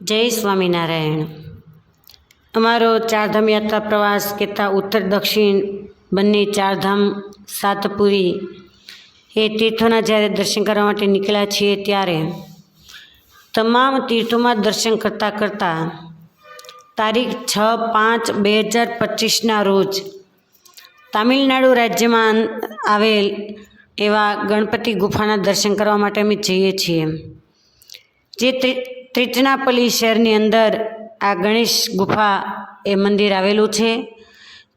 જય સ્વામિનારાયણ. અમારો ચારધામ યાત્રા પ્રવાસ કહેતા ઉત્તર દક્ષિણ બંને ચારધામ સાતપુરી એ તીર્થોના જ્યારે દર્શન કરવા માટે નીકળ્યા છીએ ત્યારે તમામ તીર્થોમાં દર્શન કરતાં કરતાં તારીખ છ પાંચ બે હજાર પચીસના રોજ તામિલનાડુ રાજ્યમાં આવેલ એવા ગણપતિ ગુફાના દર્શન કરવા માટે અમે જઈએ છીએ. જે ત્રિચનાપલ્લી શહેરની અંદર આ ગણેશ ગુફા એ મંદિર આવેલું છે.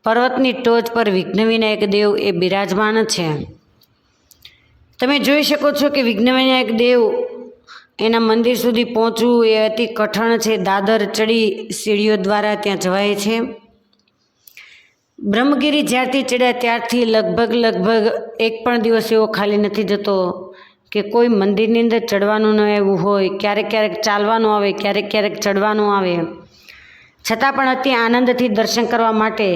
પર્વતની ટોચ પર વિઘ્ન વિનાયક દેવ એ બિરાજમાન છે. તમે જોઈ શકો છો કે વિઘ્ન વિનાયક દેવ એના મંદિર સુધી પહોંચવું એ અતિ કઠણ છે. દાદર ચડી સીડીઓ દ્વારા ત્યાં જવાય છે. બ્રહ્મગીરી જ્યારથી ચડ્યા ત્યારથી લગભગ લગભગ એક પણ દિવસ એવો ખાલી નથી જતો. કે કોઈ મંદિરની અંદર ચડવાનું ન એવું હોય, ક્યારેક ક્યારેક ચાલવાનું આવે, ક્યારેક ક્યારેક ચડવાનું આવે. છતાં પણ અતિ આનંદથી દર્શન કરવા માટે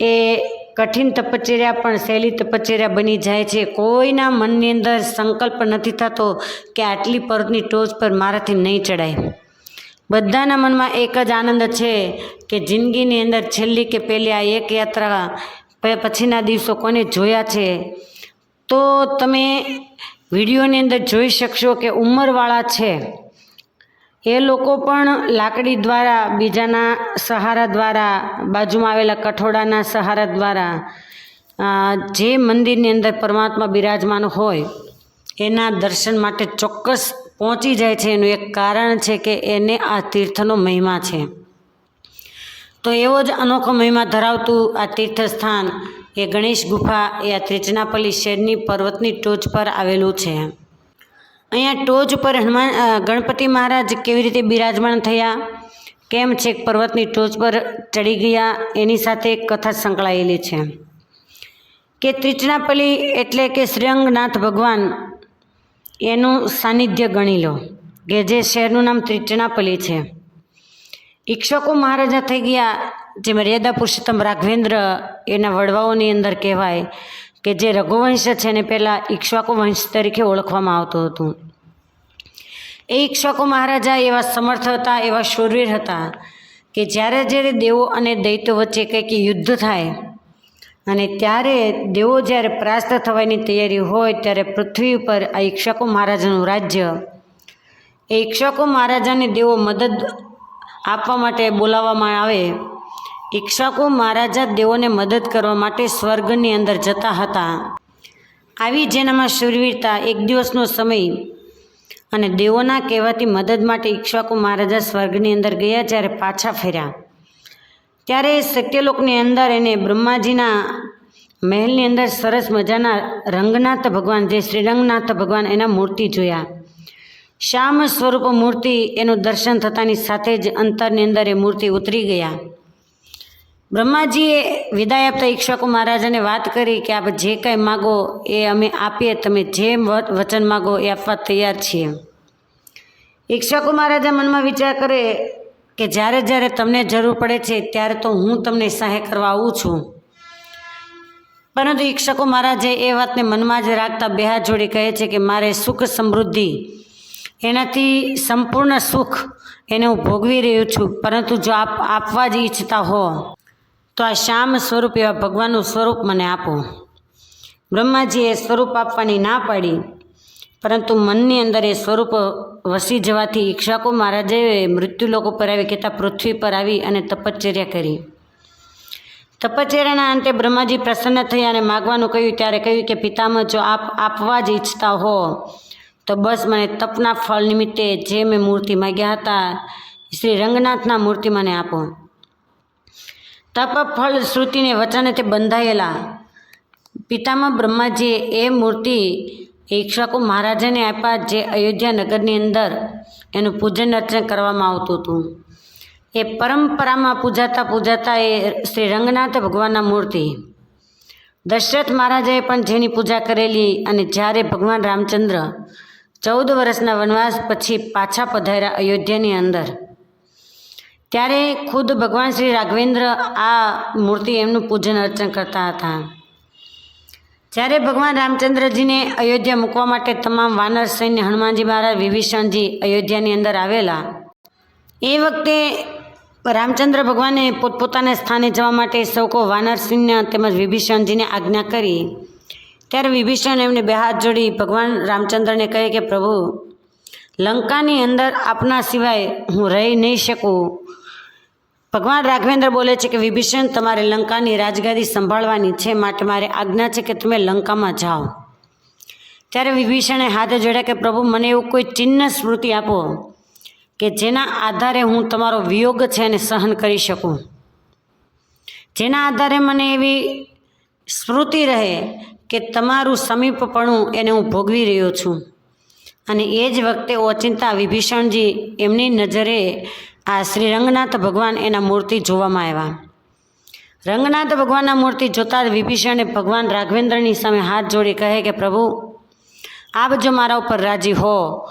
એ કઠિન તપચર્યા પણ સહેલી તપચર્યા બની જાય છે. કોઈના મનની અંદર સંકલ્પ નથી થતો કે આટલી પર્વતની ટોચ પર મારાથી નહીં ચડાય બધાના મનમાં એક જ આનંદ છે કે જિંદગીની અંદર છેલ્લી કે પહેલી આ એક યાત્રા પછીના દિવસો કોને જોયા છે? તો તમે વિડીયોની અંદર જોઈ શકશો કે ઉંમરવાળા છે. એ લોકો પણ લાકડી દ્વારા, બીજાના સહારા દ્વારા, બાજુમાં આવેલા કઠોડાના સહારા દ્વારા જે મંદિરની અંદર પરમાત્મા બિરાજમાન હોય, એના દર્શન માટે ચોક્કસ પહોંચી જાય છે. એનું એક કારણ છે કે એને આ તીર્થનો મહિમા છે. તો એવો જ અનોખો મહિમા ધરાવતું આ તીર્થસ્થાન એ ગણેશ ગુફા એ આ ત્રિચનાપલ્લી શહેરની પર્વતની ટોચ પર આવેલું છે. અહીંયા ટોચ પર હનુમાન ગણપતિ મહારાજ કેવી રીતે બિરાજમાન થયા? કેમ છે પર્વતની ટોચ પર ચડી ગયા? એની સાથે કથા સંકળાયેલી છે. કે ત્રિચનાપલ્લી એટલે કે શ્રીરંગનાથ ભગવાન, એનું સાનિધ્ય ગણી લો, કે જે શહેરનું નામ ત્રિચનાપલ્લી છે. ઈક્ષકો મહારાજા થઈ ગયા જે મર્યાદા પુરુષોત્તમ રાઘવેન્દ્ર એના વડવાઓની અંદર કહેવાય કે જે રઘુવંશ છે ને પહેલાં ઈક્ષ્વાકુ વંશ તરીકે ઓળખવામાં આવતું હતું. એ ઈક્ષ્વાકુ મહારાજા એવા સમર્થ હતા, એવા શૂરવીર હતા કે જ્યારે જ્યારે દેવો અને દૈત્યો વચ્ચે કંઈક યુદ્ધ થાય અને ત્યારે દેવો જ્યારે પ્રાસ્ત થવાની તૈયારી હોય ત્યારે પૃથ્વી ઉપર આ ઈક્ષકો મહારાજાનું રાજ્ય, એ ઈક્ષકો મહારાજાને દેવો મદદ આપવા માટે બોલાવવામાં આવે ઈક્ષાકુ મહારાજા દેવોને મદદ કરવા માટે સ્વર્ગની અંદર જતા હતા. આવી જેનામાં શૂરવીરતા, એક દિવસનો સમય અને દેવોના કહેવાથી મદદ માટે ઈક્ષાકુ મહારાજા સ્વર્ગની અંદર ગયા જ્યારે પાછા ફેર્યા. ત્યારે સત્યલોકની અંદર એને બ્રહ્માજીના મહેલની અંદર સરસ મજાના રંગનાથ ભગવાન જે શ્રીરંગનાથ ભગવાન એના મૂર્તિ જોયા. શ્યામ સ્વરૂપ મૂર્તિ એનું દર્શન થતાની સાથે જ અંતરની અંદર એ મૂર્તિ ઉતરી ગયા. બ્રહ્માજીએ વિદાય આપતા ઈક્ષકો મહારાજાને વાત કરી કે આપ જે કાંઈ માગો એ અમે આપીએ, તમે જે વચન માગો એ આપવા તૈયાર છીએ. ઈક્ષકો મહારાજા મનમાં વિચાર કરે કે જ્યારે જ્યારે તમને જરૂર પડે છે ત્યારે તો હું તમને સહાય કરવા આવું છું. પરંતુ ઈક્ષકો મહારાજે એ વાતને મનમાં જ રાખતા બેહા જોડી કહે છે કે મારે સુખ સમૃદ્ધિ, એનાથી સંપૂર્ણ સુખ એને હું ભોગવી રહ્યો છું, પરંતુ જો આપ આપવા જ ઈચ્છતા હો તો આ શ્યામ સ્વરૂપ એવા ભગવાનનું સ્વરૂપ મને આપો. બ્રહ્માજીએ સ્વરૂપ આપવાની ના પાડી, પરંતુ મનની અંદર એ સ્વરૂપ વસી જવાથી ઈક્ષાકુ મૃત્યુ મૃત્યુલોક ઉપર આવી કહેતા પૃથ્વી પર આવી અને તપશ્ચર્યા કરી. તપશ્ચર્યાના અંતે બ્રહ્માજી પ્રસન્ન થયા અને માગવાનું કહ્યું, ત્યારે કહ્યું કે પિતામાં જો આપ આપવા જ ઈચ્છતા હો, તો બસ મને તપના ફળ નિમિત્તે જે મેં મૂર્તિ માગ્યા હતા શ્રી રંગનાથના મૂર્તિ મને આપો. તપ ફળ શ્રુતિને વચને તે બંધાયેલા. પિતામાં બ્રહ્માજીએ એ મૂર્તિ ઈક્ષકો મહારાજાને આપ્યા જે અયોધ્યા નગરની અંદર એનું પૂજન અર્ચન કરવામાં આવતું હતું. એ પરંપરામાં પૂજાતા પૂજાતા એ શ્રી રંગનાથ ભગવાનના મૂર્તિ. દશરથ મહારાજાએ પણ જેની પૂજા કરેલી અને જ્યારે ભગવાન રામચંદ્ર ચૌદ વર્ષના વનવાસ પછી પાછા પધાર્યા અયોધ્યાની અંદર. ત્યારે ખુદ ભગવાન શ્રી રાઘવેન્દ્ર આ મૂર્તિ એમનું પૂજન અર્ચન કરતા હતા. જ્યારે ભગવાન રામચંદ્રજીને અયોધ્યા મૂકવા માટે તમામ વાનર સૈન્ય હનુમાનજી મહારાજ વિભીષણજી અયોધ્યાની અંદર આવેલા, એ વખતે રામચંદ્ર ભગવાને પોતપોતાના સ્થાને જવા માટે સૌ કો સૈન્ય તેમજ વિભીષણજીને આજ્ઞા કરી. ત્યારે વિભીષણ એમને બે હાથ જોડી ભગવાન રામચંદ્રને કહે કે, પ્રભુ લંકાની અંદર આપના સિવાય હું રહી નહીં શકું. ભગવાન રાઘવેન્દ્ર બોલે છે કે, વિભીષણ, તમારે લંકાની રાજગાદી સંભાળવાની છે. માટે મારે આજ્ઞા છે કે તમે લંકામાં જાઓ. ત્યારે વિભીષણે હાથ જોડ્યા કે, પ્રભુ, મને એવું કોઈ ચિહ્ન સ્મૃતિ આપો કે જેના આધારે હું તમારો વિયોગ છે એને સહન કરી શકું. જેના આધારે મને એવી સ્મૃતિ રહે કે, તમારું સમીપપણું એને હું ભોગવી રહ્યો છું. અને એ જ વખતે ઓચિંતા વિભીષણજી એમની નજરે આ શ્રી રંગનાથ ભગવાન એના મૂર્તિ જોવામાં આવ્યા. રંગનાથ ભગવાનના મૂર્તિ જોતા જ વિભીષણે ભગવાન રાઘવેન્દ્રની સામે હાથ જોડી કહે કે, પ્રભુ, આપ જો મારા ઉપર રાજી હો,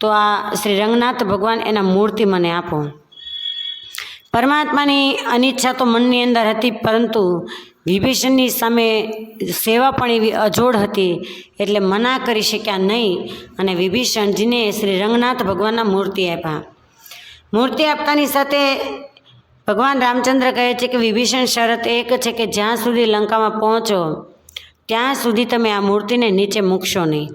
તો આ શ્રી રંગનાથ ભગવાન એના મૂર્તિ મને આપો. પરમાત્માની અનિચ્છા તો મનની અંદર હતી, પરંતુ વિભીષણની સામે સેવા પણ એવી અજોડ હતી, એટલે મના કરી શક્યા નહીં અને વિભીષણજીને શ્રી રંગનાથ ભગવાનના મૂર્તિ આપ્યા. મૂર્તિ આપતાની સાથે ભગવાન રામચંદ્ર કહે છે કે, વિભીષણ શરત એક છે કે જ્યાં સુધી લંકામાં પહોંચો, ત્યાં સુધી તમે આ મૂર્તિને નીચે મૂકશો નહીં.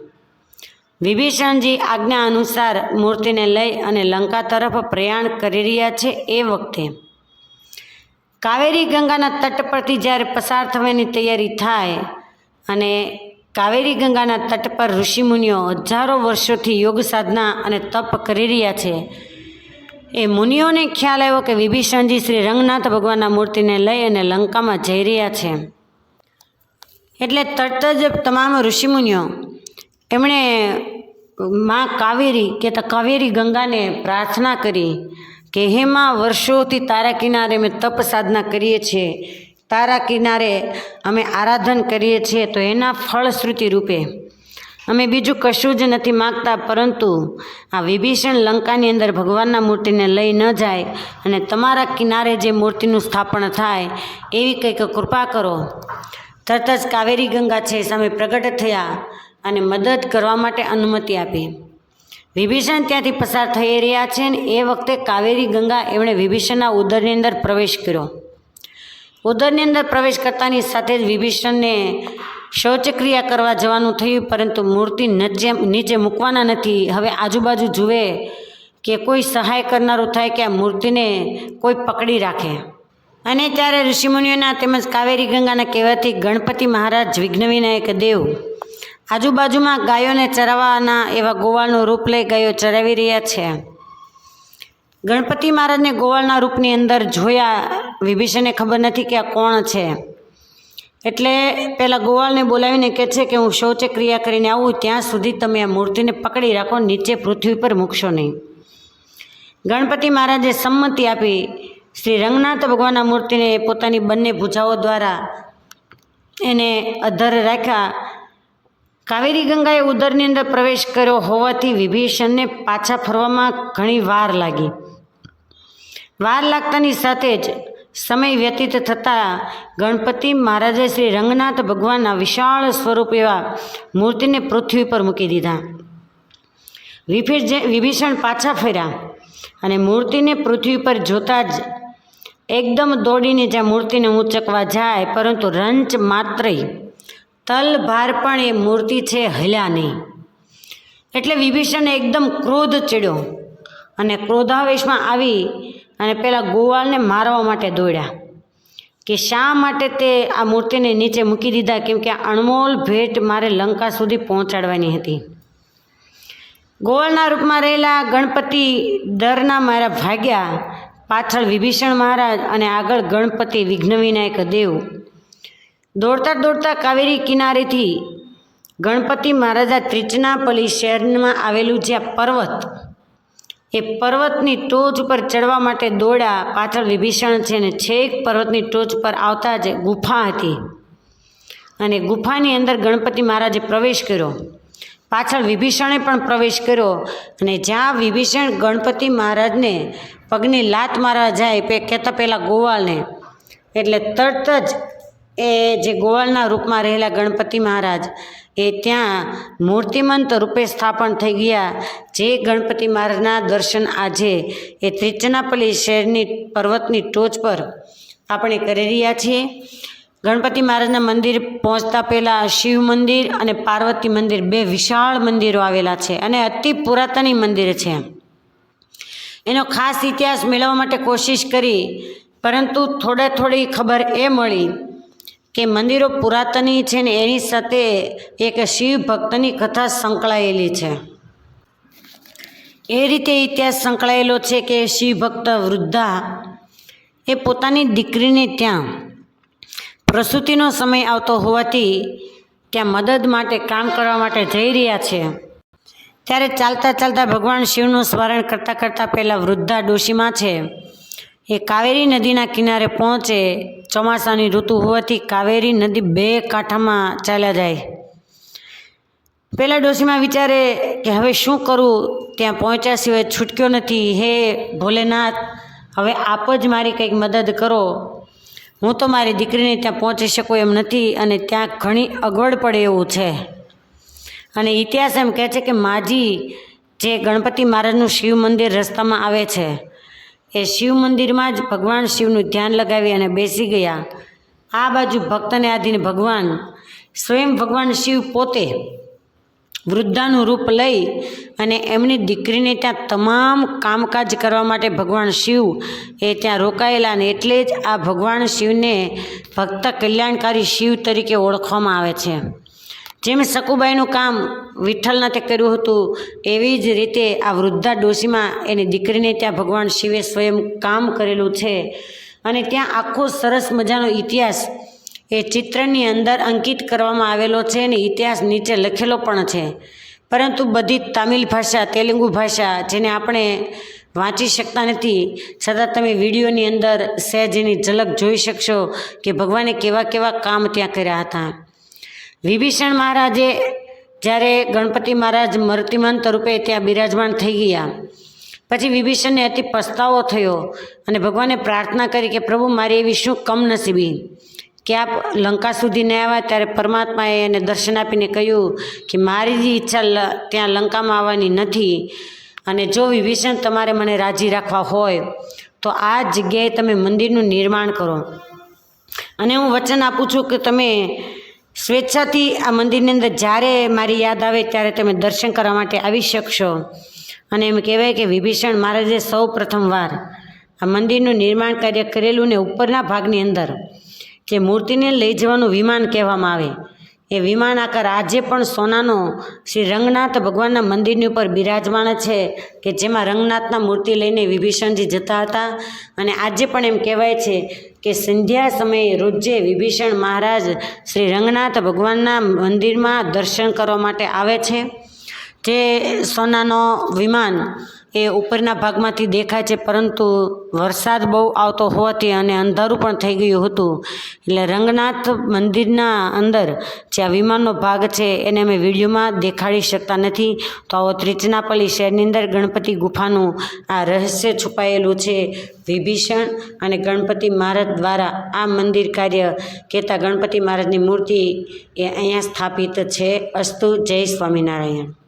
વિભીષણજી આજ્ઞા અનુસાર મૂર્તિને લઈ અને લંકા તરફ પ્રયાણ કરી રહ્યા છે એ વખતે. કાવેરી ગંગાના તટ પરથી જ્યારે પસાર થવાની તૈયારી થાય અને કાવેરી ગંગાના તટ પર ઋષિમુનિઓ હજારો વર્ષોથી યોગ સાધના અને તપ કરી રહ્યા છે, એ મુનિઓને ખ્યાલ આવ્યો કે વિભીષણજી શ્રી રંગનાથ ભગવાનના મૂર્તિને લઈ અને લંકામાં જઈ રહ્યા છે. એટલે તરત જ તમામ ઋષિમુનિઓ એમણે માં કાવેરી કે તો કાવેરી ગંગાને પ્રાર્થના કરી કે હે માં, વર્ષોથી તારા કિનારે અમે તપ સાધના કરીએ છીએ. તારા કિનારે અમે આરાધન કરીએ છીએ તો એના ફળશ્રુતિ રૂપે. અમે બીજું કશું જ નથી માગતા, પરંતુ આ વિભીષણ લંકાની અંદર ભગવાનના મૂર્તિને લઈ ન જાય અને તમારા કિનારે જે મૂર્તિનું સ્થાપન થાય, એવી કંઈક કૃપા કરો. તરત જ કાવેરી ગંગા છે સામે પ્રગટ થયા. અને મદદ કરવા માટે અનુમતિ આપી. વિભીષણ ત્યાંથી પસાર થઈ રહ્યા છે ને એ વખતે કાવેરી ગંગા એમણે વિભીષણના ઉદરની અંદર પ્રવેશ કર્યો. ઉદરની અંદર પ્રવેશ કરતાની સાથે જ વિભીષણને શૌચક્રિયા કરવા જવાનું થયું, પરંતુ મૂર્તિ નજે નીચે મૂકવાના નથી. હવે આજુબાજુ જુએ કે કોઈ સહાય કરનારું થાય કે આ મૂર્તિને કોઈ પકડી રાખે. અને ત્યારે ઋષિમુનિઓના તેમજ કાવેરી ગંગાના કહેવાથી ગણપતિ મહારાજ વિઘ્નવિનાયક દેવ આજુબાજુમાં ગાયોને ચરાવવાના એવા ગોવાળનું રૂપ લઈ ગાયો ચરાવી રહ્યા છે. ગણપતિ મહારાજને ગોવાળના રૂપની અંદર જોયા વિભીષણને ખબર નથી કે આ કોણ છે. એટલે પહેલાં ગોવાળને બોલાવીને કહે છે કે હું શૌચક્રિયા કરીને આવું, ત્યાં સુધી તમે આ મૂર્તિને પકડી રાખો, નીચે પૃથ્વી પર મૂકશો નહીં. ગણપતિ મહારાજે સંમતિ આપી, શ્રી રંગનાથ ભગવાનના મૂર્તિને પોતાની બંને ભૂજાઓ દ્વારા એને અધર રાખ્યા કાવેરી ગંગાએ ઉદરની અંદર પ્રવેશ કર્યો હોવાથી વિભીષણને પાછા ફરવામાં ઘણી વાર લાગી. વાર લાગતાની સાથે જ સમય વ્યતીત થતાં ગણપતિ મહારાજે શ્રી રંગનાથ ભગવાનના વિશાળ સ્વરૂપ એવા મૂર્તિને પૃથ્વી પર મૂકી દીધા. વિભીષ વિભીષણ પાછા ફર્યા અને મૂર્તિને પૃથ્વી પર જોતા જ એકદમ દોડીને જ્યાં મૂર્તિને ઊંચકવા જાય, પરંતુ રંચ માત્રય તલ ભાર પણ એ મૂર્તિ છે હલ્યા નહીં એટલે વિભીષણને એકદમ ક્રોધ ચડ્યો અને ક્રોધાવેશમાં આવી અને પેલા ગોવાળને મારવા માટે દોડ્યા કે શા માટે તે આ મૂર્તિને નીચે મૂકી દીધા? કેમ કે આ અણમોલ ભેટ મારે લંકા સુધી પહોંચાડવાની હતી. ગોવાળના રૂપમાં રહેલા ગણપતિ ડરના મારા ભાગ્યા પાછળ વિભીષણ મહારાજ અને આગળ ગણપતિ વિઘ્ન વિનાયક દેવ દોડતા દોડતા કાવેરી કિનારેથી ગણપતિ મહારાજા ત્રિચનાપલ્લી શહેરમાં આવેલું જ્યાં પર્વત, એ પર્વતની ટોચ ઉપર ચડવા માટે દોડ્યા પાછળ વિભીષણ છે ને છેક પર્વતની ટોચ પર આવતા જ ગુફા હતી. અને ગુફાની અંદર ગણપતિ મહારાજે પ્રવેશ કર્યો. પાછળ વિભીષણે પણ પ્રવેશ કર્યો અને જ્યાં વિભીષણ ગણપતિ મહારાજને પગની લાત મારવા જાય પે કહેતા પહેલાં ગોવાલને એટલે તરત જ એ જે ગોવાળના રૂપમાં રહેલા ગણપતિ મહારાજ, એ ત્યાં મૂર્તિમંત રૂપે સ્થાપન થઈ ગયા. જે ગણપતિ મહારાજના દર્શન આજે એ ત્રિચનાપલ્લી શહેરની પર્વતની ટોચ પર આપણે કરી રહ્યા છીએ. ગણપતિ મહારાજના મંદિર પહોંચતા પહેલાં શિવ મંદિર અને પાર્વતી મંદિર બે વિશાળ મંદિરો આવેલા છે અને અતિ પુરાતની મંદિર છે. એનો ખાસ ઇતિહાસ મેળવવા માટે કોશિશ કરી, પરંતુ થોડે થોડી ખબર એ મળી કે મંદિરો પુરાતની છે ને એની સાથે એક શિવ ભક્તની કથા સંકળાયેલી છે. એ રીતે ઇતિહાસ સંકળાયેલો છે કે શિવ ભક્ત વૃદ્ધા એ પોતાની દીકરીને ત્યાં પ્રસૂતિનો સમય આવતો હોવાથી ત્યાં મદદ માટે કામ કરવા માટે જઈ રહ્યા છે. ત્યારે ચાલતા ચાલતા ભગવાન શિવનું સ્મરણ કરતાં કરતાં પહેલાં વૃદ્ધા ડોશીમાં છે. એ કાવેરી નદીના કિનારે પહોંચે ચોમાસાની ઋતુ હોવાથી કાવેરી નદી બે કાંઠામાં ચાલ્યા જાય. પહેલાં ડોશીમાં વિચારે કે હવે શું કરું? ત્યાં પહોંચ્યા સિવાય છૂટક્યો નથી. હે ભોલેનાથ, હવે આપ જ મારી કંઈક મદદ કરો. હું તો મારી દીકરીને ત્યાં પહોંચી શકું એમ નથી અને ત્યાં ઘણી અગવડ પડે એવું છે. અને ઇતિહાસ એમ કહે છે કે માજી જે ગણપતિ મહારાજનું શિવ મંદિર રસ્તામાં આવે છે એ શિવ મંદિરમાં જ ભગવાન શિવનું ધ્યાન લગાવી અને બેસી ગયા. આ બાજુ ભક્તને આધીન ભગવાન સ્વયં ભગવાન શિવ પોતે વૃદ્ધાનું રૂપ લઈ અને એમની દીકરીને ત્યાં તમામ કામકાજ કરવા માટે ભગવાન શિવ એ ત્યાં રોકાયેલા અને એટલે જ આ ભગવાન શિવને ભક્ત કલ્યાણકારી શિવ તરીકે ઓળખવામાં આવે છે. જેમ સકુબાઈનું કામ વિઠ્ઠલનાથે કર્યું હતું, એવી જ રીતે આ વૃદ્ધા ડોશીમાં એની દીકરીને ત્યાં ભગવાન શિવે સ્વયં કામ કરેલું છે. અને ત્યાં આખો સરસ મજાનો ઇતિહાસ એ ચિત્રની અંદર અંકિત કરવામાં આવેલો છે અને ઇતિહાસ નીચે લખેલો પણ છે. પરંતુ બધી તામિલ ભાષા, તેલુગુ ભાષા જેને આપણે વાંચી શકતા નથી, છતાં તમે વિડીયોની અંદર સહેજ એની ઝલક જોઈ શકશો કે ભગવાને કેવા કેવા કામ ત્યાં કર્યા હતા. વિભીષણ મહારાજે જ્યારે ગણપતિ મહારાજ મૂર્તિમંત રૂપે ત્યાં બિરાજમાન થઈ ગયા, પછી વિભીષણને અતિ પસ્તાવો થયો અને ભગવાને પ્રાર્થના કરી કે, પ્રભુ, મારી એવી શું કમનસીબી કે આપ લંકા સુધી ન આવ્યા ત્યારે પરમાત્માએ એને દર્શન આપીને કહ્યું કે મારી જ ઈચ્છા ત્યાં લંકામાં આવવાની નથી અને જો વિભીષણ તમારે મને રાજી રાખવા હોય, તો આ જગ્યાએ તમે મંદિરનું નિર્માણ કરો. અને હું વચન આપું છું કે, તમે સ્વેચ્છાથી આ મંદિરની અંદર જ્યારે મારી યાદ આવે ત્યારે તમે દર્શન કરવા માટે આવી શકશો. અને એમ કહેવાય કે વિભીષણ મહારાજે સૌ પ્રથમવાર આ મંદિરનું નિર્માણ કાર્ય કરેલું ને ઉપરના ભાગની અંદર જે મૂર્તિને લઈ જવાનું વિમાન કહેવામાં આવે. એ વિમાન આકાર આજે પણ સોનાનો શ્રી રંગનાથ ભગવાનના મંદિરની ઉપર બિરાજમાન છે કે જેમાં રંગનાથના મૂર્તિ લઈને વિભીષણજી જતા હતા. અને આજે પણ એમ કહેવાય છે કે સંધ્યા સમયે રોજે વિભીષણ મહારાજ શ્રી રંગનાથ ભગવાનના મંદિરમાં દર્શન કરવા માટે આવે છે. જે સોનાનો વિમાન એ ઉપરના ભાગમાંથી દેખાય છે, પરંતુ વરસાદ બહુ આવતો હોવાથી અને અંધારું પણ થઈ ગયું હતું. એટલે રંગનાથ મંદિરના અંદર જે આ વિમાનનો ભાગ છે, એને અમે વિડીયોમાં દેખાડી શકતા નથી. તો આવો ત્રિચનાપલ્લી શહેરની અંદર ગણપતિ ગુફાનું આ રહસ્ય છુપાયેલું છે. વિભીષણ અને ગણપતિ મહારાજ દ્વારા આ મંદિર કાર્ય કહેતા ગણપતિ મહારાજની મૂર્તિ એ અહીંયા સ્થાપિત છે. અસ્તુ જય સ્વામિનારાયણ.